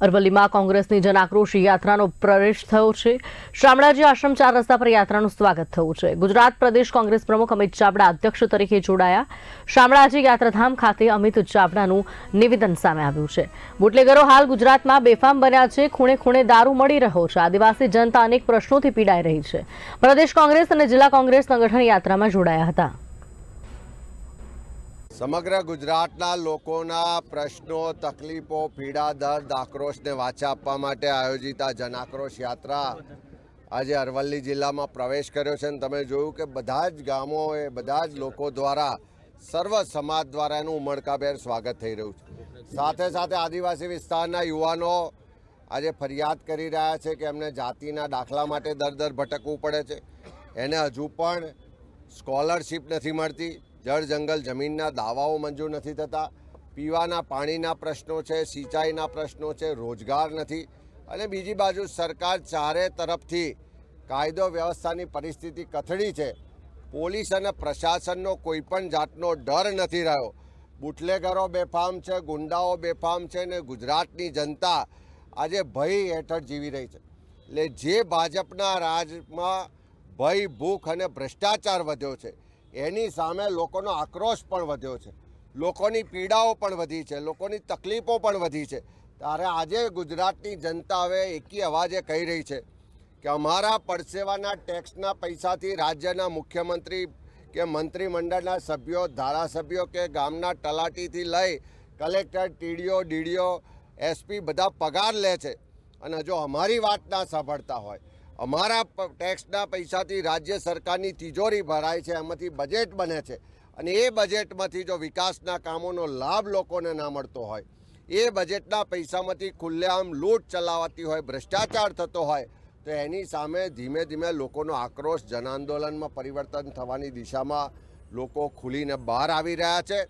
અરવલ્લીમાં કોંગ્રેસની જનાક્રોશ યાત્રાનો પ્રવેશ થયો છે. શામળાજી આશ્રમ ચાર રસ્તા પર યાત્રાનું સ્વાગત થયું છે. ગુજરાત પ્રદેશ કોંગ્રેસ પ્રમુખ અમિત ચાવડા અધ્યક્ષ તરીકે જોડાયા. શામળાજી યાત્રાધામ ખાતે અમિત ચાવડાનું નિવેદન સામે આવ્યું છે. બુટલેગરો હાલ ગુજરાતમાં બેફામ બન્યા છે. ખૂણે ખૂણે દારૂ મળી રહ્યો છે. આદિવાસી જનતા અનેક પ્રશ્નોથી પીડાઈ રહી છે. પ્રદેશ કોંગ્રેસ અને જિલ્લા કોંગ્રેસ સંગઠન યાત્રામાં જોડાયા હતા. સમગ્ર ગુજરાતના લોકોના પ્રશ્નો, તકલીફો, પીડા, દર્દ, આક્રોશને વાચા આપવા માટે આયોજિત આ જનાક્રોશ યાત્રા આજે અરવલ્લી જિલ્લામાં પ્રવેશ કર્યો છે અને તમે જોયું કે બધા જ ગામોએ, બધા જ લોકો દ્વારા સર્વ સમાજ દ્વારા એનું ઉમળકાભેર સ્વાગત થઈ રહ્યું છે. સાથે સાથે આદિવાસી વિસ્તારના યુવાનો આજે ફરિયાદ કરી રહ્યા છે કે એમને જાતિના દાખલા માટે દર દર ભટકવું પડે છે. એને હજુ પણ સ્કોલરશિપ નથી મળતી. જળ જંગલ જમીનના દાવાઓ મંજૂર નથી થતા. પીવાના પાણીના પ્રશ્નો છે, સિંચાઈના પ્રશ્નો છે, રોજગાર નથી. અને બીજી બાજુ સરકાર ચારે તરફથી કાયદો વ્યવસ્થાની પરિસ્થિતિ કથળી છે. પોલીસ અને પ્રશાસનનો કોઈ પણ જાતનો ડર નથી રહ્યો. બુટલેગરો બેફામ છે, ગુંડાઓ બેફામ છે ને ગુજરાતની જનતા આજે ભય હેઠળ જીવી રહી છે. એટલે જે ભાજપના રાજમાં ભય, ભૂખ અને ભ્રષ્ટાચાર વધ્યો છે એની સામે લોકોનો આક્રોશ પણ વધ્યો છે. લોકોની પીડાઓ પણ વધી છે. લોકોની તકલીફો પણ વધી છે. ત્યારે આજે ગુજરાતની જનતા હવે એકી અવાજે કહી રહી છે કે અમારા પરસેવાના ટેક્સના પૈસાથી રાજ્યના મુખ્યમંત્રી કે મંત્રીમંડળના સભ્યો, ધારાસભ્યો કે ગામના તલાટીથી લઈ કલેક્ટર, ટીડીઓ, ડીડીઓ, એસપી બધા પગાર લે છે. અને જો અમારી વાત ના સાંભળતા હોય અમારા ટેક્સના પૈસાથી રાજ્ય સરકારની તિજોરી ભરાય છે, એમાંથી બજેટ બને છે. અને એ બજેટમાંથી જો વિકાસના કામોનો લાભ લોકોને ના મળતો હોય, એ બજેટના પૈસામાંથી ખુલ્લેઆમ લૂંટ ચલાવાતી હોય, ભ્રષ્ટાચાર થતો હોય, તો એની સામે ધીમે ધીમે લોકોનો આક્રોશ જન આંદોલનમાં પરિવર્તન થવાની દિશામાં લોકો ખુલીને બહાર આવી રહ્યા છે.